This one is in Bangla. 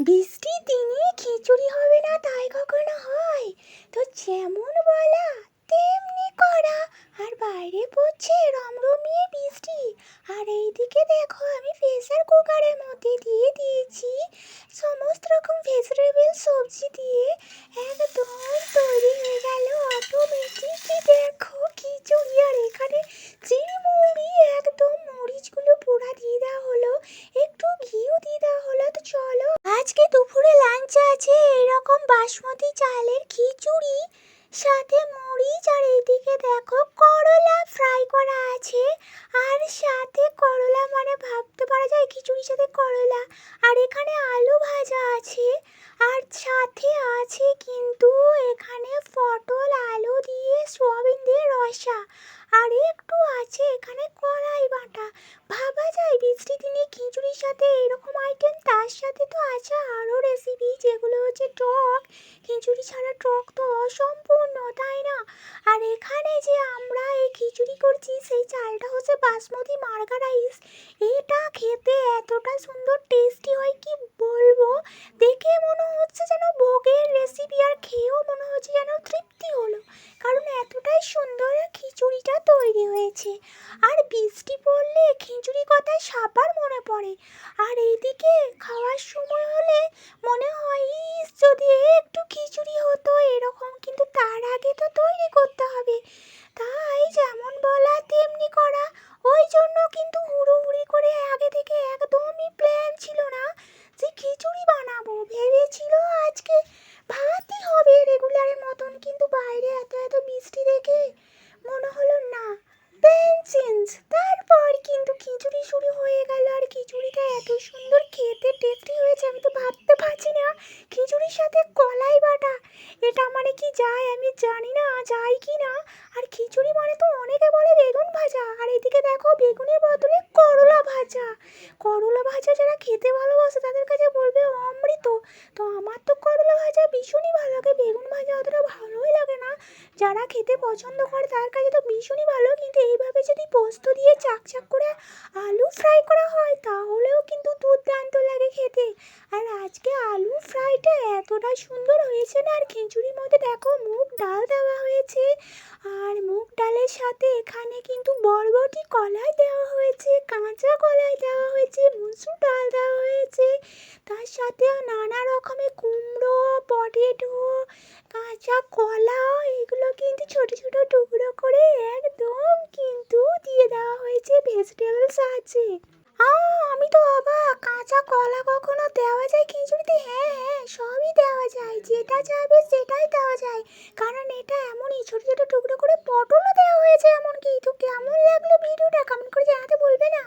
বৃষ্টির দিনে খিচুড়ি হবে না, তাই কখনো হয়। তো যেমন বলা, তেমনি করা। আর বাইরে পড়ছে রমরমিয়ে বৃষ্টি। আর এইদিকে দেখো, আমি প্রেসার কুকারের মধ্যে দিয়ে দিয়েছি। সমস্ত রকম ভেজিটেবল সবজি দিয়ে একদম তৈরি হয়ে গেল অটোমেটিক দেখো খিচুড়ি আর এখানে চিড়মুড়ি একদম মরিচগুলো পোড়া দিয়ে দেওয়া হলো একটু ঘিও দিয়ে দেওয়া হলো তো চলো আজকে দুপুরে লাঞ্চ আছে, এরকম বাসমতি চালের খিচুড়ি, সাথে মরিচ, আর এইদিকে দেখো করলা ফ্রাই করা আছে, আর সাথে করলা মানে ভাবতে পারা যায় খিচুড়ির সাথে করলা, আর এখানে আলু ভাজা আছে, আর সাথে আছে কিন্তু এখানে পটল, আলু দিয়ে, সোয়াবিন দিয়ে, রসা, আর একটু আছে তো আরও রেসিপি যেগুলো হচ্ছে টক, খিচুড়ি ছাড়া টক তো অসম্পূর্ণ, তাই না? আর এখানে যে আমরা এই খিচুড়ি করছি, সেই চালটা হচ্ছে বাসমতি মার্গা রাইস। এটা খেতে এতটা সুন্দর টেস্টি হয়, কি বলব? দেখে মনে হচ্ছে যেন ভোগের রেসিপি আর খেয়েও মনে হচ্ছে যেন তৃপ্তি হলো। কারণ এতটাই সুন্দর তৈরি হয়েছে। আর বৃষ্টি পড়লে খিচুড়ি কথা সাপার মনে পড়ে। আর এইদিকে খাওয়ার সময় হলে মনে হয়, ইস, যদি একটু খিচুড়ি হতো, এরকম কিন্তু তার আগে তো তৈরি করতে হবে। তাই যেমন বলা তেমনি করা। ওই জন্য কিন্তু হুড়োহুড়ি করে আগে থেকে একদমই প্ল্যান ছিল না যে খিচুড়ি বানাবো ভেবেছিল আজকে ভাতই হবে রেগুলারের মতন কিন্তু বাইরে এত এত বৃষ্টি দেখে মনে হলো না প্ল্যান চেঞ্জ তারপর কিন্তু খিচুড়ি শুরু হয়ে গেল আর খিচুড়িটা এত সুন্দর খেতে টেস্টি হয়েছে, আমি তো ভাবতে পারছি না। খিচুড়ির সাথে কলাই বাটা, এটা মানে কি যায় আমি জানি না, যায় কি না? আর খিচুড়ি মানে তো অনেকে বলে বেগুন ভাজা, আর এদিকে দেখো বেগুনের বদলে করলা ভাজা। করলা ভাজা যারা খেতে ভালোবাসে তাদের কাছে বলবে অমৃত। তো আমার তো করলা ভাজা ভীষণই ভালো লাগে, বেগুন ভাজা অতটা ভালোই লাগে না। যারা খেতে পছন্দ করে তার কাছে তো ভীষণই ভালো, কিন্তু এইভাবে যদি পোস্ত দিয়ে চাকচাক করে আলু ফ্রাই করা হয়, তাহলেও কিন্তু দুর্দান্ত লাগে খেতে। আর আজকে আলু ফ্রাইটা এতটা সুন্দর হয়েছে না, আর খিচুড়ির মধ্যে দেখো মুগ ডাল দেওয়া হয়েছে। আর মুগ ডালের সাথে এখানে কিন্তু বরবটি কলাই দেওয়া হয়েছে, কাঁচা কলাই দেওয়া হয়েছে, মুসুর ডাল দেওয়া হয়েছে। তার সাথেও নানা রকমের কুমড়ো, পটেটো, কাঁচা কলা, এগুলো কিন্তু ছোট ছোট টুকরো করে একদম কিন্তু আছে আ, আমি তো অবাক। কাঁচা কলা কখনো দেওয়া যায় খিচুড়িতে? হ্যাঁ হ্যাঁ সবই দেওয়া যায়। যেটা যাবে সেটাই দেওয়া যায়। কারণ এটা এমনই, ছোট ছোট টুকরো করে পটলও দেওয়া হয়েছে এমনকি। তো কেমন লাগল ভিডিওটা? কমেন্ট করে জানাতে বলবে না।